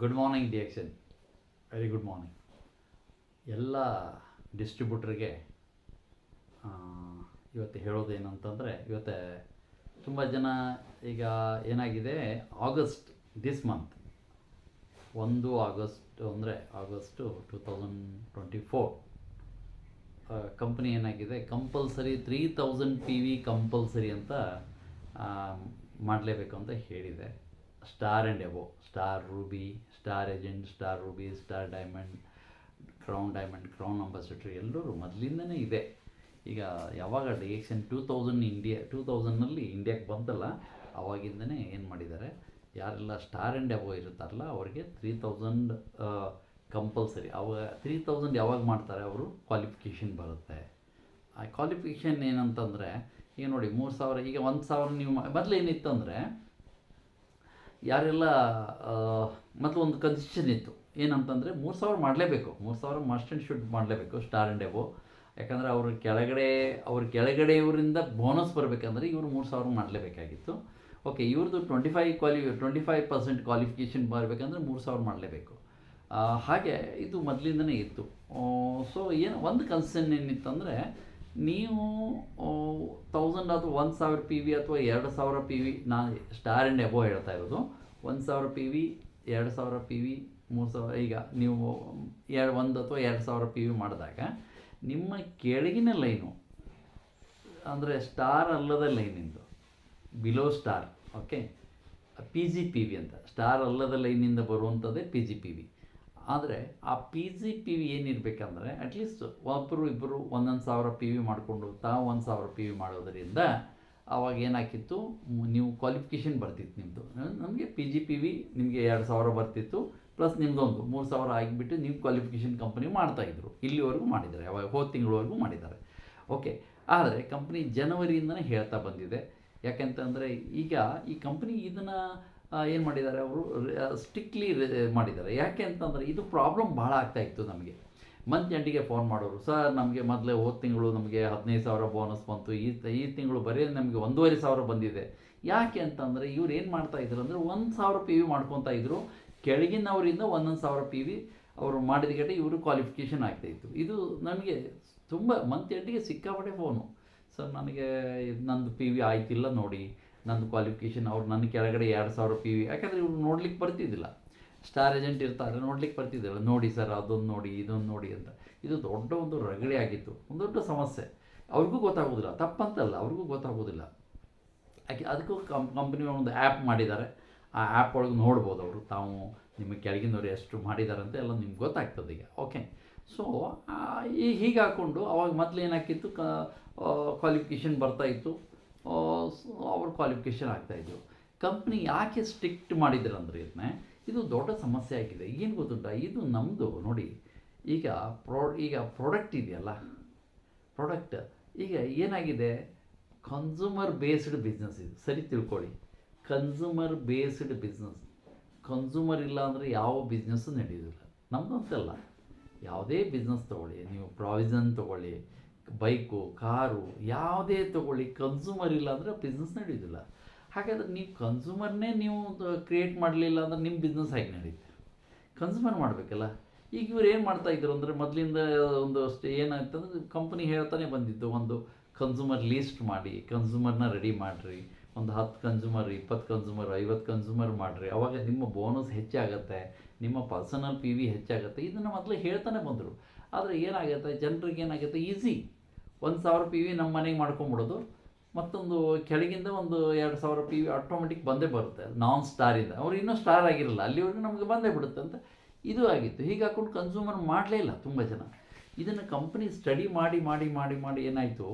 Good morning D X N very good morning ಎಲ್ಲ ಡಿಸ್ಟ್ರಿಬ್ಯೂಟ್ರಿಗೆ ಇವತ್ತು ಹೇಳೋದೇನಂತಂದರೆ ಇವತ್ತು ತುಂಬ ಜನ ಈಗ ಏನಾಗಿದೆ ಆಗಸ್ಟ್ ದಿಸ್ ಮಂತ್ ಒಂದು ಆಗಸ್ಟ್ ಅಂದರೆ August two thousand twenty four company ಏನಾಗಿದೆ compulsory three thousand P V compulsory ಅಂತ ಮಾಡಲೇಬೇಕು ಅಂತ ಹೇಳಿದೆ. Star and above star ruby star agent star ruby star diamond crown diamond crown ambassador ಎಲ್ಲರೂ ಮೊದಲಿಂದನೇ ಇದೆ. ಈಗ ಯಾವಾಗ DXN two thousand India two ತೌಸಂಡ್ನಲ್ಲಿ ಇಂಡಿಯಾಕ್ಕೆ ಬಂತಲ್ಲ, ಅವಾಗಿಂದನೇ ಏನು ಮಾಡಿದ್ದಾರೆ? ಯಾರೆಲ್ಲ ಸ್ಟಾರ್ ಆ್ಯಂಡ್ ಎಬೋ ಇರುತ್ತಾರಲ್ಲ, ಅವರಿಗೆ ತ್ರೀ ತೌಸಂಡ್ ಕಂಪಲ್ಸರಿ ಅವಾಗ ತ್ರೀ ತೌಸಂಡ್ ಯಾವಾಗ ಮಾಡ್ತಾರೆ ಅವರು? ಕ್ವಾಲಿಫಿಕೇಷನ್ ಬರುತ್ತೆ. ಆ ಕ್ವಾಲಿಫಿಕೇಷನ್ ಏನಂತಂದರೆ, ಈಗ ನೋಡಿ ಮೂರು ಸಾವಿರ, ಈಗ ಒಂದು ಸಾವಿರ ನೀವು ಮೊದಲು ಏನಿತ್ತಂದರೆ ಯಾರೆಲ್ಲ ಮೊದಲು ಒಂದು ಕಂಡೀಷನ್ ಇತ್ತು. ಏನಂತಂದರೆ ಮೂರು ಸಾವಿರ ಮಾಡಲೇಬೇಕು. ಮೂರು ಸಾವಿರ ಮಸ್ಟ್ ಆ್ಯಂಡ್ ಶುಡ್ ಮಾಡಲೇಬೇಕು ಸ್ಟಾರ್ ಆ್ಯಂಡ್ ಎಬೋ ಯಾಕಂದರೆ ಅವ್ರ ಕೆಳಗಡೆ, ಅವ್ರ ಕೆಳಗಡೆಯವರಿಂದ ಬೋನಸ್ ಬರಬೇಕಂದ್ರೆ ಇವರು ಮೂರು ಸಾವಿರ ಮಾಡಲೇಬೇಕಾಗಿತ್ತು. ಓಕೆ ಇವ್ರದ್ದು twenty five quali twenty five percent qualification ಬರಬೇಕಂದ್ರೆ ಮೂರು ಸಾವಿರ ಮಾಡಲೇಬೇಕು. ಹಾಗೆ ಇದು ಮೊದಲಿಂದನೇ ಇತ್ತು. ಸೊ ಏನು, ಒಂದು ಕನ್ಸರ್ನ್ ಏನಿತ್ತಂದರೆ ನೀವು ತೌಸಂಡ್ ಅಥವಾ ಒಂದು ಸಾವಿರ ಪಿ ವಿ ಅಥವಾ ಎರಡು ಸಾವಿರ ಪಿ ವಿ ನಾನು ಸ್ಟಾರ್ ಆ್ಯಂಡ್ ಎಬೋ ಹೇಳ್ತಾ ಇರೋದು. ಒಂದು ಸಾವಿರ ಪಿ ವಿ ಎರಡು ಸಾವಿರ ಪಿ ವಿ ಮೂರು ಸಾವಿರ, ಈಗ ನೀವು ಎರಡು, ಒಂದು ಅಥವಾ ಎರಡು ಸಾವಿರ ಪಿ ವಿ ಮಾಡಿದಾಗ ನಿಮ್ಮ ಕೆಳಗಿನ ಲೈನು, ಅಂದರೆ ಸ್ಟಾರ್ ಅಲ್ಲದ ಲೈನಿಂದು below star okay P G P V ಅಂತ ಸ್ಟಾರ್ ಅಲ್ಲದ ಲೈನಿಂದ ಬರುವಂಥದ್ದೇ ಪಿ ಜಿ ಪಿ ವಿ ಆದರೆ ಆ ಪಿ ಜಿ ಪಿ ವಿ ಏನಿರಬೇಕಂದ್ರೆ ಅಟ್ಲೀಸ್ಟ್ ಒಬ್ಬರು ಇಬ್ಬರು ಒಂದೊಂದು ಸಾವಿರ ಪಿ ವಿ ಮಾಡಿಕೊಂಡು ತಾವು ಒಂದು ಸಾವಿರ ಪಿ ವಿ ಮಾಡೋದರಿಂದ ಆವಾಗ ಏನಾಕಿತ್ತು? ನೀವು ಕ್ವಾಲಿಫಿಕೇಷನ್ ಬರ್ತಿತ್ತು ನಿಮ್ಮದು ನಮಗೆ ಪಿ ಜಿ ಪಿ ವಿ ನಿಮಗೆ ಎರಡು ಸಾವಿರ ಬರ್ತಿತ್ತು ಪ್ಲಸ್ ನಿಮ್ಮದೊಂದು ಮೂರು ಸಾವಿರ ಆಗಿಬಿಟ್ಟು ನೀವು ಕ್ವಾಲಿಫಿಕೇಷನ್ ಕಂಪ್ನಿ ಮಾಡ್ತಾಯಿದ್ರು ಇಲ್ಲಿವರೆಗೂ ಮಾಡಿದ್ದಾರೆ. ಅವಾಗ ಹೋದ ತಿಂಗಳವರೆಗೂ ಮಾಡಿದ್ದಾರೆ. ಓಕೆ ಆದರೆ ಕಂಪ್ನಿ ಜನವರಿಯಿಂದನೇ ಹೇಳ್ತಾ ಬಂದಿದೆ. ಯಾಕೆಂತಂದರೆ ಈಗ ಈ ಕಂಪ್ನಿ ಇದನ್ನು ಏನು ಮಾಡಿದ್ದಾರೆ ಅವರು? ಸ್ಟಿಕ್ಲಿ ಮಾಡಿದ್ದಾರೆ. ಯಾಕೆ ಅಂತಂದರೆ ಇದು ಪ್ರಾಬ್ಲಮ್ ಭಾಳ ಆಗ್ತಾಯಿತ್ತು ನಮಗೆ. ಮಂತ್ ಎಂಡಿಗೆ ಫೋನ್ ಮಾಡೋರು. ಸರ್, ನಮಗೆ ಮೊದಲೇ ಹೋದ ತಿಂಗಳು ನಮಗೆ ಹದಿನೈದು ಸಾವಿರ ಬೋನಸ್ ಬಂತು. ಈ ಈ ತಿಂಗಳು ಬರೀ ನಮಗೆ ಒಂದೂವರೆ ಸಾವಿರ ಬಂದಿದೆ. ಯಾಕೆ ಅಂತಂದರೆ ಇವ್ರು ಏನು ಮಾಡ್ತಾಯಿದ್ರು ಅಂದರೆ ಒಂದು ಸಾವಿರ ಪಿ ವಿ ಮಾಡ್ಕೊತಾ ಇದ್ರು. ಕೆಳಗಿನವರಿಂದ ಒಂದೊಂದು ಸಾವಿರ ಪಿ ವಿ ಅವರು ಮಾಡಿದ ಗಟ್ಟೆ ಇವರು ಕ್ವಾಲಿಫಿಕೇಷನ್ ಆಗ್ತಾಯಿತ್ತು ಇದು ನನಗೆ ತುಂಬ ಮಂತ್ ಎಂಡಿಗೆ ಸಿಕ್ಕಾಪಟ್ಟೆ ಫೋನು ಸರ್, ನನಗೆ ನಂದು ಪಿ ವಿ ಆಯ್ತಿಲ್ಲ ನೋಡಿ. ನಂದು ಕ್ವಾಲಿಫಿಕೇಷನ್ ಅವ್ರು ನನ್ನ ಕೆಳಗಡೆ ಎರಡು ಸಾವಿರ ಪಿ ವಿ ಯಾಕಂದರೆ ಇವ್ರು ನೋಡ್ಲಿಕ್ಕೆ ಬರ್ತಿದ್ದಿಲ್ಲ. ಸ್ಟಾರ್ ಏಜೆಂಟ್ ಇರ್ತಾರೆ ನೋಡ್ಲಿಕ್ಕೆ ಬರ್ತಿದ್ದಿಲ್ಲ, ನೋಡಿ ಸರ್, ಅದೊಂದು ನೋಡಿ, ಇದೊಂದು ನೋಡಿ ಅಂತ. ಇದು ದೊಡ್ಡ ಒಂದು ರಗಳೆ ಆಗಿತ್ತು, ಒಂದು ದೊಡ್ಡ ಸಮಸ್ಯೆ. ಅವ್ರಿಗೂ ಗೊತ್ತಾಗೋದಿಲ್ಲ, ತಪ್ಪಂತಲ್ಲ, ಅವ್ರಿಗೂ ಗೊತ್ತಾಗೋದಿಲ್ಲ. ಯಾಕೆ, ಅದಕ್ಕೂ ಕಂ ಕಂಪ್ನಿ ಒಂದು ಆ್ಯಪ್ ಮಾಡಿದ್ದಾರೆ. ಆ ಆ್ಯಪ್ ಒಳಗೆ ನೋಡ್ಬೋದು ಅವರು, ತಾವು ನಿಮಗೆ ಕೆಳಗಿನವ್ರು ಎಷ್ಟು ಮಾಡಿದ್ದಾರೆ ಅಂತ ಎಲ್ಲ ನಿಮ್ಗೆ ಗೊತ್ತಾಗ್ತದೆ ಈಗ. ಓಕೆ ಸೊ ಈ ಹೀಗೆ ಹಾಕ್ಕೊಂಡು ಅವಾಗ ಮೊದಲು ಏನಾಕಿತ್ತು ಕ ಕ್ವಾಲಿಫಿಕೇಷನ್ ಬರ್ತಾಯಿತ್ತು ಅವ್ರ ಕ್ವಾಲಿಫಿಕೇಷನ್ ಆಗ್ತಾಯಿದ್ರು ಕಂಪ್ನಿ ಯಾಕೆ ಸ್ಟ್ರಿಕ್ಟ್ ಮಾಡಿದ್ರು ಅಂದರೆ ಇದನ್ನೇ ಇದು ದೊಡ್ಡ ಸಮಸ್ಯೆ ಆಗಿದೆ. ಏನು ಗೊತ್ತುಂಟ? ಇದು ನಮ್ಮದು ನೋಡಿ, ಈಗ ಪ್ರೊ, ಈಗ ಪ್ರಾಡಕ್ಟ್ ಇದೆಯಲ್ಲ ಪ್ರಾಡಕ್ಟ್ ಈಗ ಏನಾಗಿದೆ? ಕನ್ಸ್ಯೂಮರ್ ಬೇಸ್ಡ್ ಬಿಸ್ನೆಸ್ ಇದು. ಸರಿ ತಿಳ್ಕೊಳ್ಳಿ. ಕನ್ಸ್ಯೂಮರ್ ಬೇಸ್ಡ್ ಬಿಸ್ನೆಸ್ ಕನ್ಸ್ಯೂಮರ್ ಇಲ್ಲ ಅಂದರೆ ಯಾವ ಬಿಸ್ನೆಸ್ಸು ನಡೆಯೋದಿಲ್ಲ. ನಮ್ಮದು ಅಂತಲ್ಲ ಯಾವುದೇ ಬಿಸ್ನೆಸ್ ತೊಗೊಳ್ಳಿ. ನೀವು ಪ್ರಾವಿಷನ್ ತೊಗೊಳ್ಳಿ, ಬೈಕು, ಕಾರು, ಯಾವುದೇ ತೊಗೊಳ್ಳಿ ಕನ್ಸ್ಯೂಮರ್ ಇಲ್ಲ ಅಂದರೆ ಬಿಸ್ನೆಸ್ ನಡೆಯೋದಿಲ್ಲ. ಹಾಗಾದ್ರೆ ನೀವು ಕನ್ಸ್ಯೂಮರ್ನೇ ನೀವು ಕ್ರಿಯೇಟ್ ಮಾಡಲಿಲ್ಲ ಅಂದ್ರೆ ನಿಮ್ಮ ಬಿಸ್ನೆಸ್ ಹೇಗೆ ನಡೆಯುತ್ತೆ ಕನ್ಸ್ಯೂಮರ್ ಮಾಡಬೇಕಲ್ಲ? ಈಗ ಇವ್ರು ಏನು ಮಾಡ್ತಾ ಇದ್ರು ಅಂದರೆ ಮೊದಲಿಂದ ಒಂದು ಅಷ್ಟೇ ಏನಾಯ್ತಂದ್ರೆ ಕಂಪ್ನಿ ಹೇಳ್ತಾನೆ ಬಂದಿದ್ದು, ಒಂದು ಕನ್ಸ್ಯೂಮರ್ ಲೀಸ್ಟ್ ಮಾಡಿ ಕನ್ಸ್ಯೂಮರ್ನ ರೆಡಿ ಮಾಡಿರಿ, ಒಂದು ಹತ್ತು ಕನ್ಸ್ಯೂಮರ್ ಇಪ್ಪತ್ತು ಕನ್ಸ್ಯೂಮರ್ ಐವತ್ತು ಕನ್ಸ್ಯೂಮರ್ ಮಾಡಿರಿ. ಅವಾಗ ನಿಮ್ಮ ಬೋನಸ್ ಹೆಚ್ಚಾಗುತ್ತೆ ನಿಮ್ಮ ಪರ್ಸನಲ್ ಪಿ ವಿ ಹೆಚ್ಚಾಗುತ್ತೆ ಇದನ್ನು ಮೊದಲು ಹೇಳ್ತಾನೆ ಬಂದರು. ಆದರೆ ಏನಾಗುತ್ತೆ, ಜನರಿಗೆ ಏನಾಗುತ್ತೆ ಈಸಿ ಒಂದು ಸಾವಿರ ಪಿ ವಿ ನಮ್ಮ ಮನೆಗೆ ಮಾಡ್ಕೊಂಬಿಡೋದು. ಮತ್ತೊಂದು ಕೆಳಗಿಂದ ಒಂದು ಎರಡು ಸಾವಿರ ಪಿ ವಿ ಆಟೋಮೆಟಿಕ್ ಬಂದೇ ಬರುತ್ತೆ ನಾನ್ ಸ್ಟಾರಿಂದ ಅವ್ರು ಇನ್ನೂ ಸ್ಟಾರ್ ಆಗಿರಲ್ಲ, ಅಲ್ಲಿವರೆಗೂ ನಮಗೆ ಬಂದೇ ಬಿಡುತ್ತೆ ಅಂತ ಇದು ಆಗಿತ್ತು. ಹೀಗೆ ಹಾಕೊಂಡು ಕನ್ಸ್ಯೂಮರ್ ಮಾಡಲೇ ಇಲ್ಲ ತುಂಬ ಜನ. ಇದನ್ನು ಕಂಪ್ನಿ ಸ್ಟಡಿ ಮಾಡಿ ಮಾಡಿ ಮಾಡಿ ಮಾಡಿ ಏನಾಯಿತು?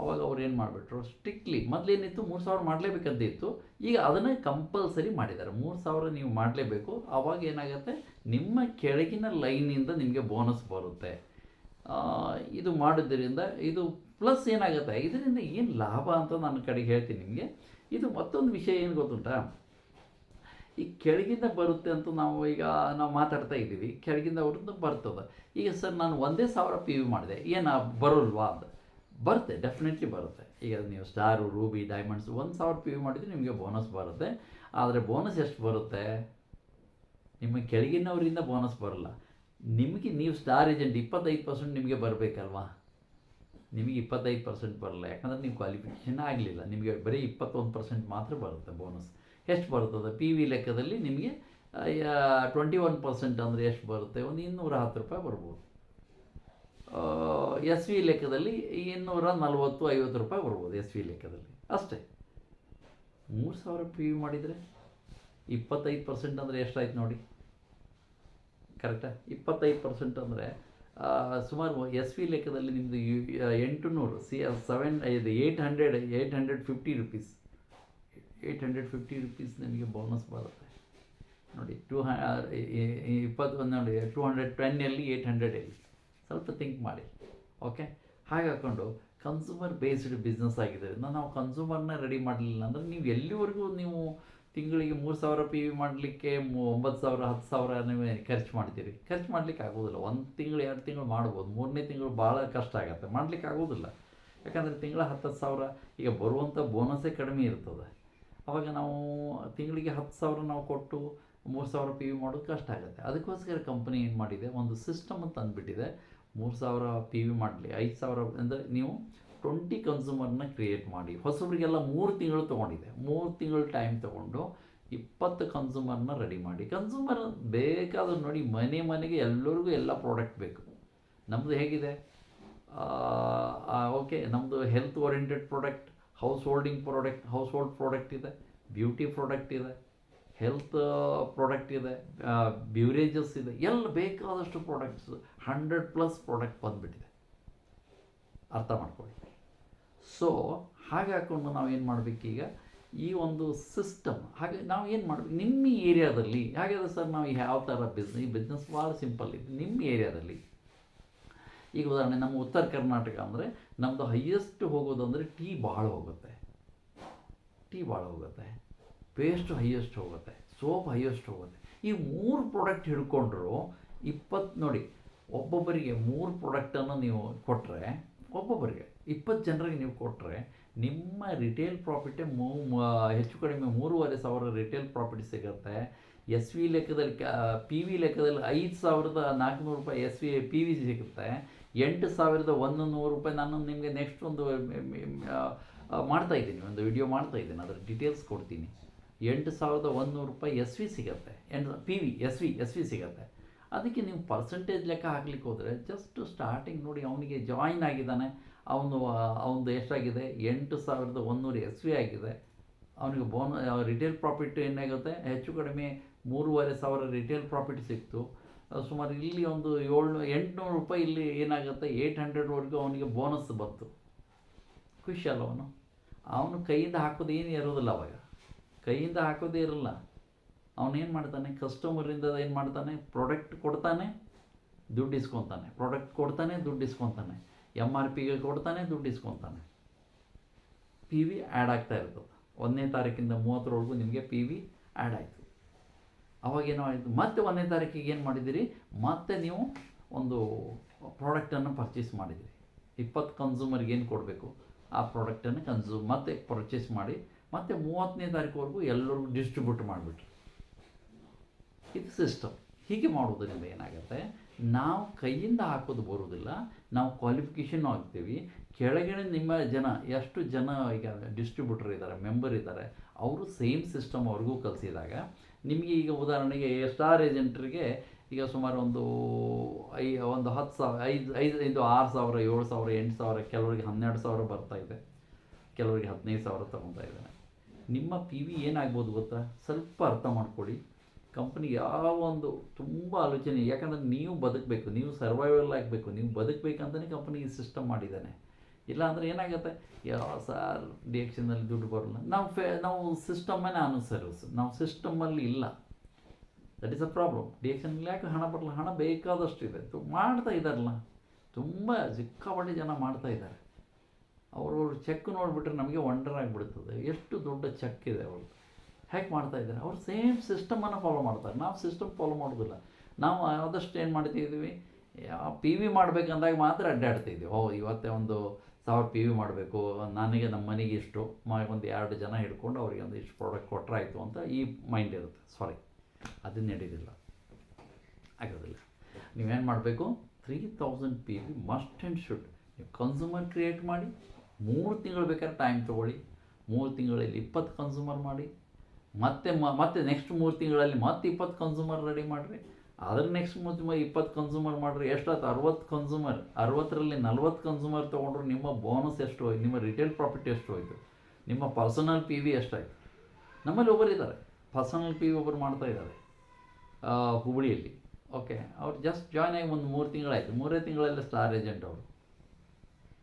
ಅವಾಗ ಅವ್ರು ಏನು ಮಾಡಿಬಿಟ್ರು? ಸ್ಟ್ರಿಕ್ಟ್ಲಿ ಮೊದಲೇನಿತ್ತು ಮೂರು ಸಾವಿರ ಮಾಡಲೇಬೇಕಂತ ಇತ್ತು. ಈಗ ಅದನ್ನೇ ಕಂಪಲ್ಸರಿ ಮಾಡಿದ್ದಾರೆ. ಮೂರು ಸಾವಿರ ನೀವು ಮಾಡಲೇಬೇಕು. ಆವಾಗ ಏನಾಗುತ್ತೆ? ನಿಮ್ಮ ಕೆಳಗಿನ ಲೈನಿಂದ ನಿಮಗೆ ಬೋನಸ್ ಬರುತ್ತೆ. ಇದು ಮಾಡೋದ್ರಿಂದ ಇದು ಪ್ಲಸ್ ಏನಾಗುತ್ತೆ? ಇದರಿಂದ ಏನು ಲಾಭ ಅಂತ ನನ್ನ ಕಡೆಗೆ ಹೇಳ್ತೀನಿ ನಿಮಗೆ. ಇದು ಮತ್ತೊಂದು ವಿಷಯ ಏನು ಗೊತ್ತುಂಟ? ಈ ಕೆಳಗಿಂದ ಬರುತ್ತೆ ಅಂತ ನಾವು ಈಗ ನಾವು ಮಾತಾಡ್ತಾ ಇದ್ದೀವಿ. ಕೆಳಗಿಂದ ಅವ್ರದ್ದು ಬರ್ತದೆ. ಈಗ ಸರ್, ನಾನು ಒಂದೇ ಸಾವಿರ ಪಿ ವಿ ಮಾಡಿದೆ. ಏನು ಬರೋಲ್ವಾ ಅಂತ. ಬರುತ್ತೆ ಡೆಫಿನೆಟ್ಲಿ ಬರುತ್ತೆ. ಈಗ ನೀವು ಸ್ಟಾರು, ರೂಬಿ ಡೈಮಂಡ್ಸ್ ಒಂದು ಸಾವಿರ ಪಿ ವಿ ಮಾಡಿದರೆ ನಿಮಗೆ ಬೋನಸ್ ಬರುತ್ತೆ. ಆದರೆ ಬೋನಸ್ ಎಷ್ಟು ಬರುತ್ತೆ? ನಿಮ್ಮ ಕೆಳಗಿನವರಿಂದ ಬೋನಸ್ ಬರಲ್ಲ. ನಿಮಗೆ, ನೀವು ಸ್ಟಾರ್ ಏಜೆಂಟ್ ಇಪ್ಪತ್ತೈದು ಪರ್ಸೆಂಟ್ ನಿಮಗೆ ಬರಬೇಕಲ್ವಾ? ನಿಮಗೆ ಇಪ್ಪತ್ತೈದು ಪರ್ಸೆಂಟ್ ಬರಲ್ಲ. ಯಾಕಂದರೆ ನೀವು ಕ್ವಾಲಿಫಿಕೇಷನ್ ಆಗಲಿಲ್ಲ. ನಿಮಗೆ ಬರೀ ಇಪ್ಪತ್ತೊಂದು ಪರ್ಸೆಂಟ್ ಮಾತ್ರ ಬರುತ್ತೆ ಬೋನಸ್ ಎಷ್ಟು ಬರ್ತದೆ ಪಿ ವಿ ಲೆಕ್ಕದಲ್ಲಿ ನಿಮಗೆ ಟ್ವೆಂಟಿ ಒನ್ ಪರ್ಸೆಂಟ್ ಅಂದರೆ ಎಷ್ಟು ಬರುತ್ತೆ? ಒಂದು ಇನ್ನೂರ ಹತ್ತು ರೂಪಾಯಿ ಬರ್ಬೋದು. ಎಸ್ ವಿ ಲೆಕ್ಕದಲ್ಲಿ ಇನ್ನೂರ ನಲ್ವತ್ತು ಐವತ್ತು ರೂಪಾಯಿ ಬರ್ಬೋದು ಎಸ್ ವಿ ಲೆಕ್ಕದಲ್ಲಿ. ಅಷ್ಟೇ. ಮೂರು ಸಾವಿರ ಪಿ ವಿ ಮಾಡಿದರೆ ಇಪ್ಪತ್ತೈದು ಪರ್ಸೆಂಟ್ ಅಂದರೆ ಎಷ್ಟಾಯ್ತು ನೋಡಿ? ಕರೆಕ್ಟಾ ಇಪ್ಪತ್ತೈದು ಪರ್ಸೆಂಟ್ ಅಂದರೆ ಸುಮಾರು ಎಸ್ ವಿ ಲೆಕ್ಕದಲ್ಲಿ ನಿಮ್ಮದು ಎಂಟು ನೂರು ಸಿ ಸೆವೆನ್ ಇದು eight hundred eight hundred fifty rupees eight hundred fifty rupees ನಿಮಗೆ ಬೋನಸ್ ಬರುತ್ತೆ. ನೋಡಿ ಟೂ ಹ ಇಪ್ಪತ್ತೊಂದು ನೋಡಿ ಟೂ ಹಂಡ್ರೆಡ್ ಟೆನ್ನಲ್ಲಿ ಏಯ್ಟ್ ಹಂಡ್ರೆಡಲ್ಲಿ ಸ್ವಲ್ಪ ಥಿಂಕ್ ಮಾಡಿ. ಓಕೆ ಹಾಗೆ ಹಾಕ್ಕೊಂಡು ಕನ್ಸೂಮರ್ ಬೇಸ್ಡ್ ಬಿಸ್ನೆಸ್ ಆಗಿದೆ. ನಾವು ಕನ್ಸೂಮರ್ನ ರೆಡಿ ಮಾಡಲಿಲ್ಲ ಅಂದರೆ ನೀವು ಎಲ್ಲಿವರೆಗೂ ನೀವು ತಿಂಗಳಿಗೆ ಮೂರು ಸಾವಿರ ಪಿ ವಿ ಮಾಡಲಿಕ್ಕೆ ಒಂಬತ್ತು ಸಾವಿರ, ಹತ್ತು ಸಾವಿರ ನೀವು ಖರ್ಚು ಮಾಡ್ತೀರಿ. ಖರ್ಚು ಮಾಡಲಿಕ್ಕೆ ಆಗೋದಿಲ್ಲ ಒಂದು ತಿಂಗಳು, ಎರಡು ತಿಂಗಳು ಮಾಡ್ಬೋದು. ಮೂರನೇ ತಿಂಗಳು ಭಾಳ ಕಷ್ಟ ಆಗುತ್ತೆ. ಮಾಡಲಿಕ್ಕೆ ಆಗೋದಿಲ್ಲ ಯಾಕಂದರೆ ತಿಂಗಳ ಹತ್ತು ಸಾವಿರ, ಈಗ ಬರುವಂಥ ಬೋನಸ್ಸೇ ಕಡಿಮೆ ಇರ್ತದೆ. ಅವಾಗ ನಾವು ತಿಂಗಳಿಗೆ ಹತ್ತು ಸಾವಿರ ನಾವು ಕೊಟ್ಟು ಮೂರು ಸಾವಿರ ಪಿ ವಿ ಮಾಡೋದು ಕಷ್ಟ ಆಗುತ್ತೆ. ಅದಕ್ಕೋಸ್ಕರ ಕಂಪ್ನಿ ಏನು ಮಾಡಿದೆ? ಒಂದು ಸಿಸ್ಟಮ್ ಅಂತ ಅಂದ್ಬಿಟ್ಟಿದೆ ಮೂರು ಸಾವಿರ ಪಿ ವಿ ಮಾಡಲಿ. ಐದು ಸಾವಿರ ಅಂದರೆ ನೀವು ಟ್ವೆಂಟಿ ಕನ್ಸೂಮರ್ನ ಕ್ರಿಯೇಟ್ ಮಾಡಿ. ಹೊಸಬರಿಗೆಲ್ಲ ಮೂರು ತಿಂಗಳು ತೊಗೊಂಡಿದೆ. ಮೂರು ತಿಂಗಳು ಟೈಮ್ ತೊಗೊಂಡು ಇಪ್ಪತ್ತು ಕನ್ಸೂಮರ್ನ ರೆಡಿ ಮಾಡಿ. ಕನ್ಸೂಮರ್ ಬೇಕಾದ್ರೆ ನೋಡಿ ಮನೆ ಮನೆಗೆ ಎಲ್ಲರಿಗೂ ಎಲ್ಲ ಪ್ರಾಡಕ್ಟ್ ಬೇಕು. ನಮ್ಮದು ಹೇಗಿದೆ? ಓಕೆ ನಮ್ಮದು health oriented product house holding product house hold product ಇದೆ ಬ್ಯೂಟಿ ಪ್ರಾಡಕ್ಟ್ ಇದೆ ಹೆಲ್ತ್ ಪ್ರಾಡಕ್ಟ್ ಇದೆ ಬ್ಯೂರೇಜಸ್ ಇದೆ. ಎಲ್ಲ ಬೇಕಾದಷ್ಟು ಪ್ರಾಡಕ್ಟ್ಸ್ ಹಂಡ್ರೆಡ್ ಪ್ಲಸ್ ಪ್ರಾಡಕ್ಟ್ ಬಂದುಬಿಟ್ಟಿದೆ. ಅರ್ಥ ಮಾಡ್ಕೊಳ್ಳಿ. ಸೊ ಹಾಗೆ ಹಾಕ್ಕೊಂಡು ನಾವು ಏನು ಮಾಡಬೇಕೀಗ ಈ ಒಂದು ಸಿಸ್ಟಮ್ ಹಾಗೆ ನಾವು ಏನು ಮಾಡಬೇಕು? ನಿಮ್ಮ ಏರಿಯಾದಲ್ಲಿ ಹಾಗಾದ್ರೆ ಸರ್ ನಾವು ಯಾವ ಥರ ಬಿಸ್ನೆಸ್ ಈ ಬಿಸ್ನೆಸ್ ಭಾಳ ಸಿಂಪಲ್ ಇದೆ ನಿಮ್ಮ ಏರಿಯಾದಲ್ಲಿ ಈಗ ಉದಾಹರಣೆ, ನಮ್ಮ ಉತ್ತರ ಕರ್ನಾಟಕ ಅಂದರೆ ನಮ್ಮದು ಹೈಯೆಸ್ಟ್ ಹೋಗೋದಂದರೆ ಟೀ ಭಾಳ ಹೋಗುತ್ತೆ. ಟೀ ಭಾಳ ಹೋಗುತ್ತೆ. ಪೇಸ್ಟ್ ಹೈಯೆಸ್ಟ್ ಹೋಗುತ್ತೆ. ಸೋಪ್ ಹೈಯೆಸ್ಟ್ ಹೋಗುತ್ತೆ. ಈ ಮೂರು ಪ್ರಾಡಕ್ಟ್ ಹಿಡ್ಕೊಂಡ್ರು ಇಪ್ಪತ್ತು ನೋಡಿ, ಒಬ್ಬೊಬ್ಬರಿಗೆ ಮೂರು ಪ್ರಾಡಕ್ಟನ್ನು ನೀವು ಕೊಟ್ಟರೆ ಒಬ್ಬೊಬ್ಬರಿಗೆ ಇಪ್ಪತ್ತು ಜನರಿಗೆ ನೀವು ಕೊಟ್ಟರೆ ನಿಮ್ಮ ರಿಟೇಲ್ ಪ್ರಾಫಿಟೆ ಮೂ ಹೆಚ್ಚು ಕಡಿಮೆ ಮೂರುವರೆ ಸಾವಿರ ರಿಟೇಲ್ ಪ್ರಾಫಿಟ್ ಸಿಗುತ್ತೆ. ಎಸ್ ವಿ ಲೆಕ್ಕದಲ್ಲಿ ಪಿ ವಿ ಲೆಕ್ಕದಲ್ಲಿ ಐದು ಸಾವಿರದ ನಾಲ್ಕುನೂರು ರೂಪಾಯಿ ಎಸ್ ವಿ ಪಿ ವಿ ಸಿಗುತ್ತೆ. ಎಂಟು ಸಾವಿರದ ಒಂದು ನೂರು ರೂಪಾಯಿ ನಾನು ನಿಮಗೆ ನೆಕ್ಸ್ಟ್ ಒಂದು ಮಾಡ್ತಾ ಇದ್ದೀನಿ, ಒಂದು ವಿಡಿಯೋ ಮಾಡ್ತಾ ಇದ್ದೀನಿ, ಅದರ ಡೀಟೇಲ್ಸ್ ಕೊಡ್ತೀನಿ. ಎಂಟು ಸಾವಿರದ ಒಂದುನೂರು ರೂಪಾಯಿ ಎಸ್ ವಿ ಸಿಗುತ್ತೆ. ಎಂಟು P V S V S V ಸಿಗುತ್ತೆ. ಅದಕ್ಕೆ ನೀವು ಪರ್ಸೆಂಟೇಜ್ ಲೆಕ್ಕ ಹಾಕ್ಲಿಕ್ಕೆ ಹೋದರೆ ಜಸ್ಟ್ ಸ್ಟಾರ್ಟಿಂಗ್ ನೋಡಿ ಅವನಿಗೆ ಜಾಯಿನ್ ಆಗಿದ್ದಾನೆ. ಅವನು ಅವನದು ಎಷ್ಟಾಗಿದೆ? ಎಂಟು ಸಾವಿರದ ಒಂದುನೂರು ಎಸ್ ವಿ ಆಗಿದೆ. ಅವನಿಗೆ ಬೋನ ರಿಟೇಲ್ ಪ್ರಾಫಿಟ್ ಏನಾಗುತ್ತೆ? ಹೆಚ್ಚು ಕಡಿಮೆ ಮೂರುವರೆ ಸಾವಿರ ರಿಟೇಲ್ ಪ್ರಾಫಿಟ್ ಸಿಕ್ತು. ಸುಮಾರು ಇಲ್ಲಿ ಒಂದು ಏಳ್ನೂ, ಎಂಟುನೂರು ರೂಪಾಯಿ ಇಲ್ಲಿ ಏನಾಗುತ್ತೆ? ಏಯ್ಟ್ ಹಂಡ್ರೆಡ್ವರೆಗೂ ಅವನಿಗೆ ಬೋನಸ್ ಬಂತು. ಖುಷಿ ಅಲ್ಲ ಅವನು. ಅವನು ಕೈಯಿಂದ ಹಾಕೋದು ಏನು ಇರೋದಿಲ್ಲ ಅವಾಗ. ಕೈಯಿಂದ ಹಾಕೋದೇ ಇರಲ್ಲ. ಅವನೇನು ಮಾಡ್ತಾನೆ? ಕಸ್ಟಮರಿಂದ ಏನು ಮಾಡ್ತಾನೆ? ಪ್ರಾಡಕ್ಟ್ ಕೊಡ್ತಾನೆ, ದುಡ್ಡು ಇಸ್ಕೊತಾನೆ. ಪ್ರಾಡಕ್ಟ್ ಕೊಡ್ತಾನೆ, ದುಡ್ಡು ಇಸ್ಕೊತಾನೆ. ಎಂ ಆರ್ ಪಿಗೆ ಕೊಡ್ತಾನೆ ದುಡ್ಡು ಇಸ್ಕೊತಾನೆ ಪಿ ವಿ ಆ್ಯಡ್ ಆಗ್ತಾ ಇರ್ತದೆ. ಒಂದನೇ ತಾರೀಕಿಂದ ಮೂವತ್ತರವರೆಗೂ ನಿಮಗೆ ಪಿ ವಿ ಆ್ಯಡ್ ಆಯಿತು. ಅವಾಗೇನೋ ಆಯಿತು. ಮತ್ತೆ ಒಂದನೇ ತಾರೀಕಿಗೆ ಏನು ಮಾಡಿದಿರಿ? ಮತ್ತೆ ನೀವು ಒಂದು ಪ್ರಾಡಕ್ಟನ್ನು ಪರ್ಚೇಸ್ ಮಾಡಿದಿರಿ. ಇಪ್ಪತ್ತು ಕನ್ಸೂಮರ್ಗೆ ಏನು ಕೊಡಬೇಕು? ಆ ಪ್ರಾಡಕ್ಟನ್ನು ಕನ್ಸೂಮ್ ಮತ್ತೆ ಪರ್ಚೇಸ್ ಮಾಡಿ, ಮತ್ತೆ ಮೂವತ್ತನೇ ತಾರೀಕುವರೆಗೂ ಎಲ್ಲರಿಗೂ ಡಿಸ್ಟ್ರಿಬ್ಯೂಟ್ ಮಾಡಿಬಿಟ್ರಿ. ಇದು ಸಿಸ್ಟಮ್ ಹೀಗೆ ಮಾಡೋದ್ರಿಂದ ಏನಾಗುತ್ತೆ? ನಾವು ಕೈಯಿಂದ ಹಾಕೋದು ಬರೋದಿಲ್ಲ ನಾವು ಕ್ವಾಲಿಫಿಕೇಷನ್ ಆಗ್ತೀವಿ. ಕೆಳಗಿನ ನಿಮ್ಮ ಜನ, ಎಷ್ಟು ಜನ ಈಗ ಡಿಸ್ಟ್ರಿಬ್ಯೂಟರ್ ಇದ್ದಾರೆ ಮೆಂಬರ್ ಇದ್ದಾರೆ, ಅವರು ಸೇಮ್ ಸಿಸ್ಟಮ್ ಅವ್ರಿಗೂ ಕಲಿಸಿದಾಗ ನಿಮಗೆ ಈಗ ಉದಾಹರಣೆಗೆ ಸ್ಟಾರ್ ಏಜೆಂಟ್ರಿಗೆ ಈಗ ಸುಮಾರು ಒಂದು ಐ, ಒಂದು ಹತ್ತು ಸಾವಿರ, ಐದು ಐದು ಐದು ಆರು ಸಾವಿರ, ಏಳು ಸಾವಿರ, ಎಂಟು ಸಾವಿರ, ಕೆಲವರಿಗೆ ಹನ್ನೆರಡು ಸಾವಿರ ಬರ್ತಾ ಇದೆ. ಕೆಲವರಿಗೆ ಹದಿನೈದು ಸಾವಿರ ತಗೊತಾ ಇದ್ದಾನೆ ನಿಮ್ಮ ಪಿ ವಿ ಏನಾಗ್ಬೋದು ಗೊತ್ತಾ? ಸ್ವಲ್ಪ ಅರ್ಥ ಮಾಡ್ಕೊಳ್ಳಿ. ಕಂಪ್ನಿ ಯಾವ ಒಂದು ತುಂಬ ಆಲೋಚನೆ, ಯಾಕಂದರೆ ನೀವು ಬದುಕಬೇಕು, ನೀವು ಸರ್ವೈವಲ್ ಆಗಬೇಕು, ನೀವು ಬದುಕಬೇಕಂತಲೇ ಕಂಪ್ನಿ ಈ ಸಿಸ್ಟಮ್ ಮಾಡಿದ್ದಾನೆ. ಇಲ್ಲ ಅಂದರೆ ಏನಾಗುತ್ತೆ? ಯಾವ ಸಾರ್ ಡಿಎಕ್ಷನಲ್ಲಿ ದುಡ್ಡು ಬರಲ್ಲ. ನಾವು ಫೇ ನಾವು ಸಿಸ್ಟಮನ್ನೇ ಅನುಸರಿಸು. ನಾವು ಸಿಸ್ಟಮಲ್ಲಿ ಇಲ್ಲ. ದಟ್ ಈಸ್ ಅ ಪ್ರಾಬ್ಲಮ್ ಡಿಎಕ್ಷನಲ್ಲಿ ಯಾಕೆ ಹಣ ಬರಲ್ಲ? ಹಣ ಬೇಕಾದಷ್ಟು ಇದೆ. ತು, ಮಾಡ್ತಾ ಇದ್ದಾರಲ್ಲ. ತುಂಬ ಸಿಕ್ಕಾಪಟ್ಟೆ ಜನ ಮಾಡ್ತಾ ಇದ್ದಾರೆ. ಅವ್ರವ್ರ ಚೆಕ್ ನೋಡಿಬಿಟ್ರೆ ನಮಗೆ ವಂಡರ್ ಆಗಿಬಿಡ್ತದೆ. ಎಷ್ಟು ದೊಡ್ಡ ಚೆಕ್ ಇದೆ ಅವ್ರದ್ದು. ಹೇಗೆ ಮಾಡ್ತಾ ಇದ್ದಾರೆ. ಅವ್ರು ಸೇಮ್ ಸಿಸ್ಟಮನ್ನು ಫಾಲೋ ಮಾಡ್ತಾರೆ. ನಾವು ಸಿಸ್ಟಮ್ ಫಾಲೋ ಮಾಡೋದಿಲ್ಲ. ನಾವು ಆದಷ್ಟು ಏನು ಮಾಡ್ತಿದ್ದೀವಿ ಪಿ ವಿ ಮಾಡಬೇಕಂದಾಗ ಮಾತ್ರ ಅಡ್ಡಾಡ್ತಿದ್ವಿ ಓ, ಇವತ್ತೇ ಒಂದು ಸಾವಿರ ಪಿ ವಿ ಮಾಡಬೇಕು. ನನಗೆ ನಮ್ಮ ಮನೆಗೆ ಇಷ್ಟು. ಮ, ಒಂದು ಎರಡು ಜನ ಹಿಡ್ಕೊಂಡು ಅವರಿಗೆ ಒಂದು ಇಷ್ಟು ಪ್ರಾಡಕ್ಟ್ ಕೊಟ್ಟರಾಯಿತು ಅಂತ ಈ ಮೈಂಡ್ ಇರುತ್ತೆ. ಸಾರಿ ಅದನ್ನು ನಡೆಯೋದಿಲ್ಲ ಆಗೋದಿಲ್ಲ. ನೀವೇನು ಮಾಡಬೇಕು? Three thousand P V must and should ನೀವು ಕನ್ಸ್ಯೂಮರ್ ಕ್ರಿಯೇಟ್ ಮಾಡಿ, ಮೂರು ತಿಂಗಳು ಬೇಕಾದ್ರೆ ಟೈಮ್ ತೊಗೊಳ್ಳಿ. ಮೂರು ತಿಂಗಳಲ್ಲಿ ಇಪ್ಪತ್ತು ಕನ್ಸ್ಯೂಮರ್ ಮಾಡಿ. ಮತ್ತೆ ಮತ್ತೆ ನೆಕ್ಸ್ಟ್ ಮೂರು ತಿಂಗಳಲ್ಲಿ ಮತ್ತೆ ಇಪ್ಪತ್ತು ಕನ್ಸೂಮರ್ ರೆಡಿ ಮಾಡಿರಿ. ಅದ್ರ ನೆಕ್ಸ್ಟ್ ಮೂರು ಇಪ್ಪತ್ತು ಕನ್ಸೂಮರ್ ಮಾಡಿರಿ ಎಷ್ಟಾಯ್ತು ಅರವತ್ತು ಕನ್ಸೂಮರ್ ಅರವತ್ತರಲ್ಲಿ ನಲ್ವತ್ತು ಕನ್ಸೂಮರ್ ತೊಗೊಂಡ್ರು ನಿಮ್ಮ ಬೋನಸ್ ಎಷ್ಟು ಹೋಯ್ತು, ನಿಮ್ಮ ರಿಟೇಲ್ ಪ್ರಾಫಿಟ್ ಎಷ್ಟು ಹೋಯ್ತು, ನಿಮ್ಮ ಪರ್ಸನಲ್ ಪಿ ವಿ ಎಷ್ಟಾಯ್ತು ನಮ್ಮಲ್ಲಿ ಒಬ್ಬರು ಇದ್ದಾರೆ ಪರ್ಸನಲ್ ಪಿ ವಿ ಒಬ್ಬರು ಮಾಡ್ತಾ ಇದ್ದಾರೆ ಹುಬ್ಬಳ್ಳಿಯಲ್ಲಿ ಓಕೆ ಅವ್ರು ಜಸ್ಟ್ ಜಾಯ್ನ್ ಆಗಿ ಒಂದು ಮೂರು ತಿಂಗಳಾಯಿತು ಮೂರೇ ತಿಂಗಳಲ್ಲಿ ಸ್ಟಾರ್ ಏಜೆಂಟ್ ಅವರು.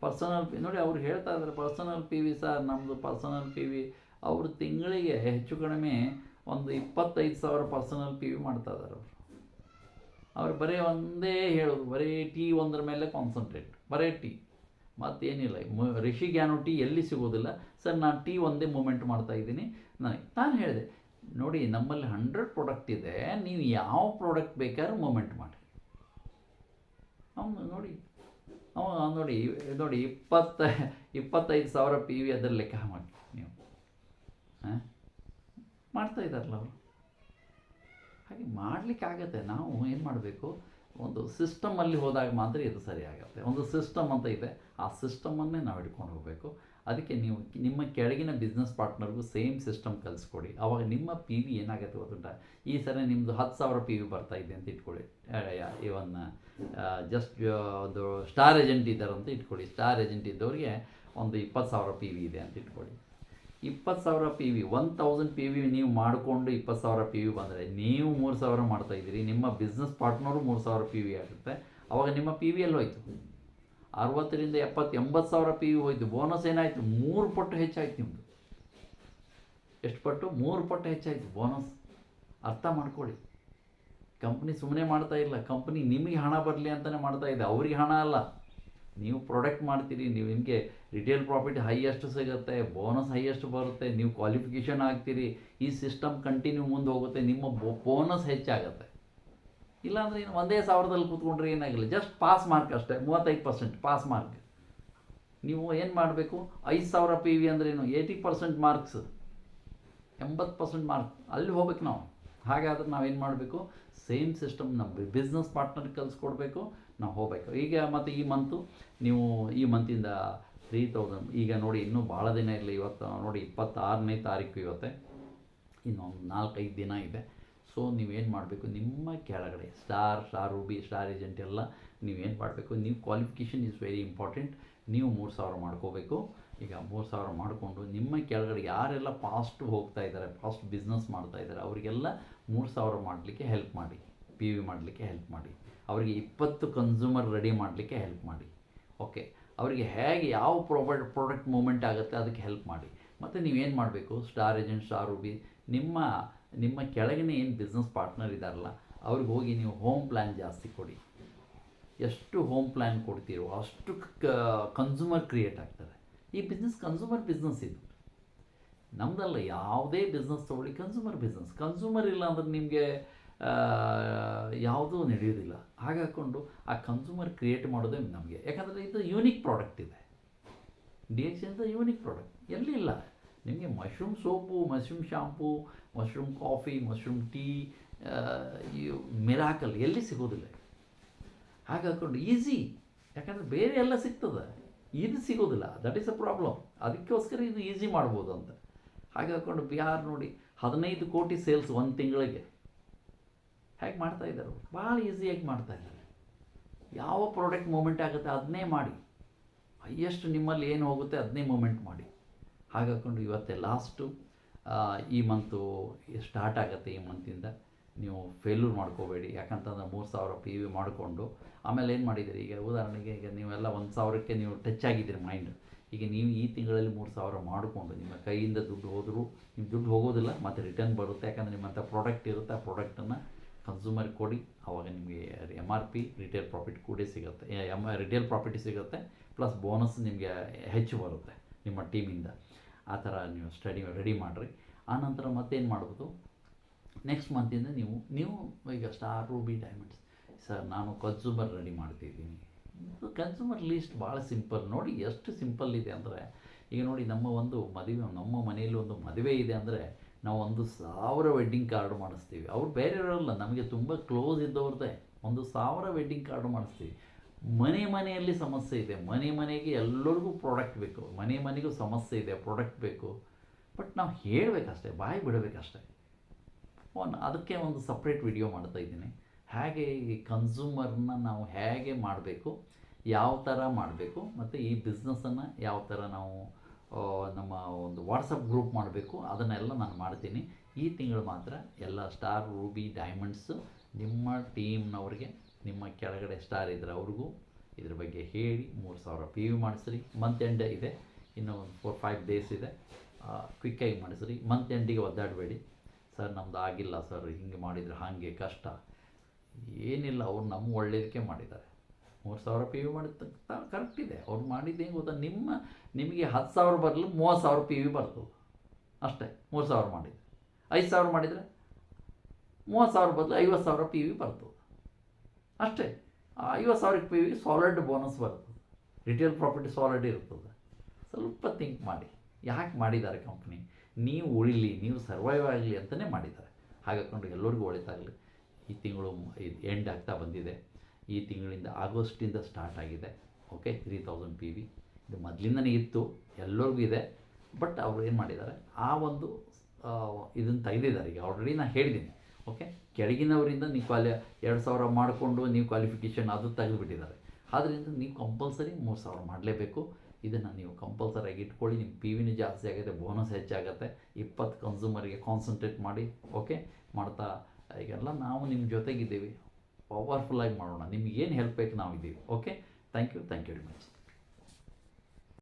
ಪರ್ಸನಲ್ ಪಿ ನೋಡಿ, ಅವ್ರು ಹೇಳ್ತಾ ಇದ್ದಾರೆ ಪರ್ಸನಲ್ ಪಿ ವಿ ಸರ್ ನಮ್ಮದು ಪರ್ಸನಲ್ ಪಿ ವಿ ಅವರು ತಿಂಗಳಿಗೆ ಹೆಚ್ಚು ಕಡಿಮೆ ಒಂದು ಇಪ್ಪತ್ತೈದು ಸಾವಿರ ಪರ್ಸನಲ್ ಟಿ ವಿ ಮಾಡ್ತಾ ಇದ್ದಾರೆ ಅವರು. ಅವ್ರು ಬರೀ ಒಂದೇ ಹೇಳೋದು, ಬರೀ ಟೀ ಒಂದರ ಮೇಲೆ ಕಾನ್ಸಂಟ್ರೇಟ್ ಬರೀ ಟೀ ಮತ್ತೇನಿಲ್ಲ ರಿಷಿ ಗ್ಯಾನು ಟೀ ಎಲ್ಲಿ ಸಿಗೋದಿಲ್ಲ. ಸರ್, ನಾನು ಟೀ ಒಂದೇ ಮೂಮೆಂಟ್ ಮಾಡ್ತಾ ಇದ್ದೀನಿ. ನನಗೆ ನಾನು ಹೇಳಿದೆ, ನೋಡಿ ನಮ್ಮಲ್ಲಿ ಹಂಡ್ರೆಡ್ ಪ್ರಾಡಕ್ಟ್ ಇದೆ, ನೀವು ಯಾವ ಪ್ರಾಡಕ್ಟ್ ಬೇಕಾದ್ರೂ ಮೂಮೆಂಟ್ ಮಾಡಿ. ಅವನು ನೋಡಿ ಅವ ನೋಡಿ ನೋಡಿ ಇಪ್ಪತ್ತ, ಇಪ್ಪತ್ತೈದು ಸಾವಿರ ಪಿ ವಿ ಅದರ ಲೆಕ್ಕ ಮಾಡಿ ಮಾಡ್ತಾ ಇದ್ದಾರಲ್ಲ ಅವರು. ಹಾಗೆ ಮಾಡಲಿಕ್ಕಾಗತ್ತೆ ನಾವು ಏನು ಮಾಡಬೇಕು? ಒಂದು ಸಿಸ್ಟಮಲ್ಲಿ ಹೋದಾಗ ಮಾತ್ರ ಇದು ಸರಿ ಒಂದು ಸಿಸ್ಟಮ್ ಅಂತ ಇದೆ. ಆ ಸಿಸ್ಟಮನ್ನೇ ನಾವು ಇಟ್ಕೊಂಡು ಹೋಗಬೇಕು. ಅದಕ್ಕೆ ನೀವು ನಿಮ್ಮ ಕೆಳಗಿನ ಬಿಸ್ನೆಸ್ ಪಾರ್ಟ್ನರ್ಗೂ ಸೇಮ್ ಸಿಸ್ಟಮ್ ಕಲಿಸ್ಕೊಡಿ. ಅವಾಗ ನಿಮ್ಮ ಪಿ ವಿ ಏನಾಗುತ್ತೆ ಗೊತ್ತುಂಟ? ಈ ಸರಿ ನಿಮ್ಮದು ಹತ್ತು ಸಾವಿರ ಪಿ ವಿ ಬರ್ತಾ ಇದೆ ಅಂತ ಇಟ್ಕೊಳ್ಳಿ. ಇವನ್ ಜಸ್ಟ್ ಒಂದು ಸ್ಟಾರ್ ಏಜೆಂಟ್ ಇದ್ದಾರೆ ಅಂತ ಇಟ್ಕೊಳ್ಳಿ. ಸ್ಟಾರ್ ಏಜೆಂಟ್ ಇದ್ದವ್ರಿಗೆ ಒಂದು ಇಪ್ಪತ್ತು ಸಾವಿರ ಪಿ ವಿ ಇದೆ ಅಂತ ಇಟ್ಕೊಳ್ಳಿ. ಇಪ್ಪತ್ತು ಸಾವಿರ P V one thousand P V ನೀವು ಮಾಡಿಕೊಂಡು ಇಪ್ಪತ್ತು ಸಾವಿರ ಪಿ ವಿ ಬಂದರೆ ನೀವು ಮೂರು ಸಾವಿರ ಮಾಡ್ತಾ ಇದ್ದೀರಿ, ನಿಮ್ಮ ಬಿಸ್ನೆಸ್ ಪಾರ್ಟ್ನರು ಮೂರು ಸಾವಿರ ಪಿ ವಿ ಆಗುತ್ತೆ. ಅವಾಗ ನಿಮ್ಮ ಪಿ ವಿ ಎಲ್ಲಿ ಹೋಯ್ತು? ಅರವತ್ತರಿಂದ ಎಪ್ಪತ್ತು, ಎಂಬತ್ತು ಸಾವಿರ ಪಿ ವಿ ಹೋಯ್ತು ಬೋನಸ್ ಏನಾಯಿತು? ಮೂರು ಪಟ್ಟು ಹೆಚ್ಚಾಯ್ತು ನಿಮ್ಮದು ಎಷ್ಟು ಪಟ್ಟು? ಮೂರು ಪಟ್ಟು ಹೆಚ್ಚಾಯಿತು ಬೋನಸ್ ಅರ್ಥ ಮಾಡ್ಕೊಳ್ಳಿ. ಕಂಪ್ನಿ ಸುಮ್ಮನೆ ಮಾಡ್ತಾ ಇಲ್ಲ ಕಂಪ್ನಿ ನಿಮಗೆ ಹಣ ಬರಲಿ ಅಂತಲೇ ಮಾಡ್ತಾ ಇದೆ, ಅವ್ರಿಗೆ ಹಣ ಅಲ್ಲ. ನೀವು ಪ್ರೊಡಕ್ಟ್ ಮಾಡ್ತೀರಿ, ನೀವು ನಿಮಗೆ ರಿಟೇಲ್ ಪ್ರಾಫಿಟ್ ಹೈಯೆಸ್ಟ್ ಸಿಗುತ್ತೆ ಬೋನಸ್ ಹೈಯೆಸ್ಟ್ ಬರುತ್ತೆ, ನೀವು ಕ್ವಾಲಿಫಿಕೇಷನ್ ಆಗ್ತೀರಿ, ಈ ಸಿಸ್ಟಮ್ ಕಂಟಿನ್ಯೂ ಮುಂದೆ ಹೋಗುತ್ತೆ, ನಿಮ್ಮ ಬೋನಸ್ ಹೆಚ್ಚಾಗುತ್ತೆ. ಇಲ್ಲಾಂದರೆ ಇನ್ನು ಒಂದೇ ಸಾವಿರದಲ್ಲಿ ಕೂತ್ಕೊಂಡ್ರೆ ಏನಾಗಿಲ್ಲ ಜಸ್ಟ್ ಪಾಸ್ ಮಾರ್ಕ್ ಅಷ್ಟೇ, ಮೂವತ್ತೈದು ಪರ್ಸೆಂಟ್ ಪಾಸ್ ಮಾರ್ಕ್ ನೀವು ಏನು ಮಾಡಬೇಕು, ಐದು ಸಾವಿರ ಪಿ ವಿ ಅಂದ್ರೇನು ಏಯ್ಟಿ ಪರ್ಸೆಂಟ್ ಮಾರ್ಕ್ಸ್ ಎಂಬತ್ತು ಪರ್ಸೆಂಟ್ ಮಾರ್ಕ್ ಅಲ್ಲಿ ಹೋಗ್ಬೇಕು ನಾವು. ಹಾಗಾದ್ರೆ ನಾವೇನು ಮಾಡಬೇಕು ಸೇಮ್ ಸಿಸ್ಟಮ್ ನಮ್ಮ ಬಿಸ್ನೆಸ್ ಪಾರ್ಟ್ನರ್ಗೆ ಕಲಿಸ್ಕೊಡ್ಬೇಕು ನಾವು ಹೋಗಬೇಕು. ಈಗ ಮತ್ತು ಈ ಮಂತು ನೀವು ಈ ಮಂತಿಂದ ತ್ರೀ ತೌಸಂಡ್ ಈಗ ನೋಡಿ ಇನ್ನೂ ಭಾಳ ದಿನ ಇರಲಿ, ಇವತ್ತು ನೋಡಿ ಇಪ್ಪತ್ತಾರನೇ ತಾರೀಕು ಇವತ್ತೆ. ಇನ್ನೊಂದು ನಾಲ್ಕೈದು ದಿನ ಇದೆ. ಸೊ ನೀವೇನು ಮಾಡಬೇಕು? ನಿಮ್ಮ ಕೆಳಗಡೆ star star ruby star agent ಎಲ್ಲ ನೀವೇನು ಮಾಡಬೇಕು? ನೀವು ಕ್ವಾಲಿಫಿಕೇಷನ್ ಇಸ್ ವೆರಿ ಇಂಪಾರ್ಟೆಂಟ್ ನೀವು ಮೂರು ಸಾವಿರ ಮಾಡ್ಕೋಬೇಕು. ಈಗ ಮೂರು ಸಾವಿರ ಮಾಡಿಕೊಂಡು ನಿಮ್ಮ ಕೆಳಗಡೆ ಯಾರೆಲ್ಲ ಫಾಸ್ಟ್ ಹೋಗ್ತಾ ಇದ್ದಾರೆ ಫಾಸ್ಟ್ ಬಿಸ್ನೆಸ್ ಮಾಡ್ತಾ ಇದ್ದಾರೆ ಅವರಿಗೆಲ್ಲ ಮೂರು ಸಾವಿರ ಮಾಡಲಿಕ್ಕೆ ಹೆಲ್ಪ್ ಮಾಡಿ ಪಿ ವಿ ಮಾಡಲಿಕ್ಕೆ ಹೆಲ್ಪ್ ಮಾಡಿ. ಅವರಿಗೆ ಇಪ್ಪತ್ತು ಕನ್ಸ್ಯೂಮರ್ ರೆಡಿ ಮಾಡಲಿಕ್ಕೆ ಹೆಲ್ಪ್ ಮಾಡಿ. ಓಕೆ ಅವರಿಗೆ ಹೇಗೆ ಯಾವ ಪ್ರಾಡಕ್ಟ್ ಪ್ರಾಡಕ್ಟ್ ಮೂಮೆಂಟ್ ಆಗುತ್ತೆ ಅದಕ್ಕೆ ಹೆಲ್ಪ್ ಮಾಡಿ. ಮತ್ತು ನೀವೇನು ಮಾಡಬೇಕು? ಸ್ಟಾರ್ ಏಜೆಂಟ್ ಸ್ಟಾರ್ ರೂಬಿ ನಿಮ್ಮ ನಿಮ್ಮ ಕೆಳಗಿನ ಏನು ಬಿಸ್ನೆಸ್ ಪಾರ್ಟ್ನರ್ ಇದ್ದಾರಲ್ಲ ಅವ್ರಿಗೆ ಹೋಗಿ ನೀವು ಹೋಮ್ ಪ್ಲ್ಯಾನ್ ಜಾಸ್ತಿ ಕೊಡಿ. ಎಷ್ಟು ಹೋಮ್ ಪ್ಲ್ಯಾನ್ ಕೊಡ್ತೀರೋ ಅಷ್ಟು ಕನ್ಸ್ಯೂಮರ್ ಕ್ರಿಯೇಟ್ ಆಗ್ತಾರೆ. ಈ ಬಿಸ್ನೆಸ್ ಕನ್ಸ್ಯೂಮರ್ ಬಿಸ್ನೆಸ್ ಇದು. ನಮ್ಮದಲ್ಲ ಯಾವುದೇ ಬಿಸ್ನೆಸ್ ತೊಗೊಳ್ಳಿ ಕನ್ಸ್ಯೂಮರ್ ಬಿಸ್ನೆಸ್ ಕನ್ಸ್ಯೂಮರ್ ಇಲ್ಲ ಅಂದ್ರೆ ನಿಮಗೆ ಯಾವುದೂ ನಡೆಯೋದಿಲ್ಲ. ಹಾಗೆ ಹಾಕ್ಕೊಂಡು ಆ ಕನ್ಸ್ಯೂಮರ್ ಕ್ರಿಯೇಟ್ ಮಾಡೋದೇ ನಮಗೆ. ಯಾಕಂದರೆ ಇದು ಯೂನಿಕ್ ಪ್ರಾಡಕ್ಟ್ ಇದೆ. ಡಿ ಎಚ್ ಇಂದ ಯೂನಿಕ್ ಪ್ರಾಡಕ್ಟ್ ಎಲ್ಲಿ ಇಲ್ಲ. ನಿಮಗೆ mushroom soap mushroom shampoo mushroom coffee mushroom tea miracle ಎಲ್ಲಿ ಸಿಗೋದಿಲ್ಲ. ಹಾಗೆ ಹಾಕ್ಕೊಂಡು ಈಸಿ ಯಾಕಂದರೆ ಬೇರೆ ಎಲ್ಲ ಸಿಗ್ತದೆ. ಇದು ಸಿಗೋದಿಲ್ಲ. ದಟ್ ಈಸ್ ಅ ಪ್ರಾಬ್ಲಮ್ ಅದಕ್ಕೋಸ್ಕರ ಇದು ಈಸಿ ಮಾಡ್ಬೋದು ಅಂತ. ಹಾಗೆ ಹಾಕ್ಕೊಂಡು ಬಿಹಾರ್ ನೋಡಿ ಹದಿನೈದು ಕೋಟಿ ಸೇಲ್ಸ್ ಒಂದು ತಿಂಗಳಿಗೆ. ಹೇಗೆ ಮಾಡ್ತಾ ಇದ್ದಾರೆ? ಭಾಳ ಈಸಿಯಾಗಿ ಮಾಡ್ತಾ ಇದ್ದಾರೆ. ಯಾವ ಪ್ರಾಡಕ್ಟ್ ಮೂಮೆಂಟ್ ಆಗುತ್ತೆ ಅದನ್ನೇ ಮಾಡಿ. ಹೈಯೆಸ್ಟ್ ನಿಮ್ಮಲ್ಲಿ ಏನು ಹೋಗುತ್ತೆ ಅದನ್ನೇ ಮೂಮೆಂಟ್ ಮಾಡಿ. ಹಾಗಾಕೊಂಡು ಇವತ್ತೇ ಲಾಸ್ಟು ಈ ಮಂತು ಸ್ಟಾರ್ಟ್ ಆಗುತ್ತೆ ಈ ಮಂತಿಂದ ನೀವು ಫೇಲ್ಯೂರ್ ಮಾಡ್ಕೋಬೇಡಿ. ಯಾಕಂತಂದ್ರೆ ಮೂರು ಸಾವಿರ ಪಿ ವಿ ಮಾಡಿಕೊಂಡು ಆಮೇಲೆ ಏನು ಮಾಡಿದ್ದೀರಿ? ಈಗ ಉದಾಹರಣೆಗೆ ಈಗ ನೀವೆಲ್ಲ ಒಂದು ಸಾವಿರಕ್ಕೆ ನೀವು ಟಚ್ ಆಗಿದ್ದೀರಿ ಮೈಂಡ್ ಈಗ ನೀವು ಈ ತಿಂಗಳಲ್ಲಿ ಮೂರು ಸಾವಿರ ಮಾಡಿಕೊಂಡು ನಿಮ್ಮ ಕೈಯಿಂದ ದುಡ್ಡು ಹೋದರೂ ನಿಮ್ಮ ದುಡ್ಡು ಹೋಗೋದಿಲ್ಲ, ಮತ್ತು ರಿಟರ್ನ್ ಬರುತ್ತೆ. ಯಾಕಂದರೆ ನಿಮ್ಮಂಥ ಪ್ರಾಡಕ್ಟ್ ಇರುತ್ತೆ. ಆ ಪ್ರಾಡಕ್ಟನ್ನು ಕನ್ಸ್ಯೂಮರ್ ಕೊಡಿ ಆವಾಗ ನಿಮಗೆ M R P retail profit ಕೂಡ ಸಿಗುತ್ತೆ. ಎಂ ರಿಟೇಲ್ ಪ್ರಾಫಿಟ್ ಸಿಗುತ್ತೆ ಪ್ಲಸ್ ಬೋನಸ್ ನಿಮಗೆ ಹೆಚ್ಚು ಬರುತ್ತೆ ನಿಮ್ಮ ಟೀಮಿಂದ ಆ ಥರ ನೀವು ಸ್ಟಡಿ ರೆಡಿ ಮಾಡಿರಿ. ಆನಂತರ ಮತ್ತೇನು ಮಾಡ್ಬೋದು? ನೆಕ್ಸ್ಟ್ ಮಂತಿಂದ ನೀವು ನೀವು ಈಗ ಸ್ಟಾರ್ ರೂಬಿ ಡೈಮಂಡ್ಸ್ ಸರ್, ನಾನು ಕನ್ಸ್ಯೂಮರ್ ರೆಡಿ ಮಾಡ್ತಿದ್ದೀನಿ. ಕನ್ಸ್ಯೂಮರ್ ಲೀಸ್ಟ್ ಭಾಳ ಸಿಂಪಲ್ ನೋಡಿ ಎಷ್ಟು ಸಿಂಪಲ್ ಇದೆ ಅಂದರೆ, ಈಗ ನೋಡಿ ನಮ್ಮ ಒಂದು ಮದುವೆ, ನಮ್ಮ ಮನೆಯಲ್ಲಿ ಒಂದು ಮದುವೆ ಇದೆ ಅಂದರೆ ನಾವು ಒಂದು ಸಾವಿರ ವೆಡ್ಡಿಂಗ್ ಕಾರ್ಡ್ ಮಾಡಿಸ್ತೀವಿ. ಅವ್ರು ಬೇರೆಯವರಲ್ಲ, ನಮಗೆ ತುಂಬ ಕ್ಲೋಸ್ ಇದ್ದವ್ರದ್ದೇ. ಒಂದು ಸಾವಿರ ವೆಡ್ಡಿಂಗ್ ಕಾರ್ಡ್ ಮಾಡಿಸ್ತೀವಿ. ಮನೆ ಮನೆಯಲ್ಲಿ ಸಮಸ್ಯೆ ಇದೆ. ಮನೆ ಮನೆಗೆ ಎಲ್ಲರಿಗೂ ಪ್ರಾಡಕ್ಟ್ ಬೇಕು. ಮನೆ ಮನೆಗೂ ಸಮಸ್ಯೆ ಇದೆ ಪ್ರಾಡಕ್ಟ್ ಬೇಕು. ಬಟ್ ನಾವು ಹೇಳಬೇಕಷ್ಟೇ, ಬಾಯಿ ಬಿಡಬೇಕಷ್ಟೇ. ಒನ್ ಅದಕ್ಕೆ ಒಂದು ಸಪ್ರೇಟ್ ವಿಡಿಯೋ ಮಾಡ್ತಾ ಇದ್ದೀನಿ. ಹೇಗೆ ಈ ಕನ್ಸ್ಯೂಮರ್ನ ನಾವು ಹೇಗೆ ಮಾಡಬೇಕು, ಯಾವ ಥರ ಮಾಡಬೇಕು, ಮತ್ತು ಈ ಬಿಸ್ನೆಸ್ಸನ್ನು ಯಾವ ಥರ ನಾವು ನಮ್ಮ ಒಂದು ವಾಟ್ಸಪ್ ಗ್ರೂಪ್ ಮಾಡಬೇಕು. ಅದನ್ನೆಲ್ಲ ನಾನು ಮಾಡ್ತೀನಿ. ಈ ತಿಂಗಳು ಮಾತ್ರ ಎಲ್ಲ ಸ್ಟಾರ್ ರೂಬಿ ಡೈಮಂಡ್ಸು ನಿಮ್ಮ ಟೀಮ್ನವ್ರಿಗೆ ನಿಮ್ಮ ಕೆಳಗಡೆ ಸ್ಟಾರ್ ಇದ್ದರೆ ಅವ್ರಿಗೂ ಇದ್ರ ಬಗ್ಗೆ ಹೇಳಿ ಮೂರು ಸಾವಿರ ಪಿ ವಿ ಮಾಡಿಸ್ರಿ. ಮಂತ್ ಎಂಡ್ ಇದೆ. ಇನ್ನು ಒಂದು ಫೋರ್ ಫೈವ್ ಡೇಸ್ ಇದೆ ಕ್ವಿಕ್ಕಾಗಿ ಮಾಡಿಸ್ರಿ. ಮಂತ್ ಎಂಡಿಗೆ ಒದ್ದಾಡಬೇಡಿ. ಸರ್, ನಮ್ದು ಆಗಿಲ್ಲ ಸರ್. ಹಿಂಗೆ ಮಾಡಿದರೆ ಹಾಗೆ ಕಷ್ಟ. ಏನಿಲ್ಲ, ಅವ್ರು ನಮ್ಮ ಒಳ್ಳೇದಕ್ಕೆ ಮಾಡಿದ್ದಾರೆ. ಮೂರು ಸಾವಿರ ಪಿ ವಿ ಮಾಡಿದ ಕರೆಕ್ಟ್ ಇದೆ. ಅವ್ರು ಮಾಡಿದ್ದು ಹೆಂಗೆ ಗೊತ್ತಾ? ನಿಮ್ಮ, ನಿಮಗೆ ಹತ್ತು ಸಾವಿರ ಬರಲು ಮೂವತ್ತು ಸಾವಿರ ಪಿ ವಿ ಬರ್ತದೆ. ಅಷ್ಟೇ ಮೂರು ಸಾವಿರ ಮಾಡಿದರೆ ಐದು ಸಾವಿರ ಮಾಡಿದರೆ ಮೂವತ್ತು ಸಾವಿರ ಬದಲು ಐವತ್ತು ಸಾವಿರ ಪಿ ವಿ ಬರ್ತದೆ. ಅಷ್ಟೇ, ಆ ಐವತ್ತು ಸಾವಿರಕ್ಕೆ ಪಿ ವಿ ಸಾಲಿಡ್ ಬೋನಸ್ ಬರ್ತದೆ. ರಿಟೇಲ್ ಪ್ರಾಪರ್ಟಿ ಸಾಲಿಡ್ ಇರ್ತದೆ. ಸ್ವಲ್ಪ ಥಿಂಕ್ ಮಾಡಿ. ಯಾಕೆ ಮಾಡಿದ್ದಾರೆ ಕಂಪ್ನಿ ನೀವು ಉಳಿಲಿ, ನೀವು ಸರ್ವೈವ್ ಆಗಲಿ ಅಂತಲೇ ಮಾಡಿದ್ದಾರೆ. ಹಾಗಾಕೊಂಡು ಎಲ್ಲರಿಗೂ ಒಳಿತಾಗಲಿ. ಈ ತಿಂಗಳು ಎಂಡ್ ಆಗ್ತಾ ಬಂದಿದೆ. ಈ ತಿಂಗಳಿಂದ ಆಗಸ್ಟಿಂದ ಸ್ಟಾರ್ಟ್ ಆಗಿದೆ. Okay three thousand P V ಇದು ಮೊದಲಿಂದನೇ ಇತ್ತು, ಎಲ್ಲರಿಗೂ ಇದೆ. ಬಟ್ ಅವರು ಏನು ಮಾಡಿದ್ದಾರೆ? ಆ ಒಂದು ಇದನ್ನು ತೆಗೆದಿದ್ದಾರೆ. ಈಗ ಆಲ್ರೆಡಿ ನಾನು ಹೇಳಿದ್ದೀನಿ ಓಕೆ ಕೆಳಗಿನವರಿಂದ ನೀವು ಕ್ವಾಲಿ ಎರಡು ಸಾವಿರ ಮಾಡಿಕೊಂಡು ನೀವು ಕ್ವಾಲಿಫಿಕೇಷನ್ ಅದು ತೆಗೆದುಬಿಟ್ಟಿದ್ದಾರೆ. ಆದ್ದರಿಂದ ನೀವು ಕಂಪಲ್ಸರಿ ಮೂರು ಸಾವಿರ ಮಾಡಲೇಬೇಕು. ಇದನ್ನು ನೀವು ಕಂಪಲ್ಸರಿಯಾಗಿ ಇಟ್ಕೊಳ್ಳಿ. ನಿಮ್ಮ ಪಿ ವಿನೂ ಜಾಸ್ತಿ ಆಗುತ್ತೆ ಬೋನಸ್ ಹೆಚ್ಚಾಗುತ್ತೆ. ಇಪ್ಪತ್ತು ಕನ್ಸೂಮರಿಗೆ ಕಾನ್ಸಂಟ್ರೇಟ್ ಮಾಡಿ ಓಕೆ ಮಾಡ್ತಾ, ಈಗೆಲ್ಲ ನಾವು ನಿಮ್ಮ ಜೊತೆಗಿದ್ದೀವಿ. ಪವರ್ಫುಲ್ಲಾಗಿ ಮಾಡೋಣ. ನಿಮ್ಗೆ ಏನು ಹೆಲ್ಪ್ ಬೇಕು ನಾವು ಇದ್ದೀವಿ okay thank you thank you very much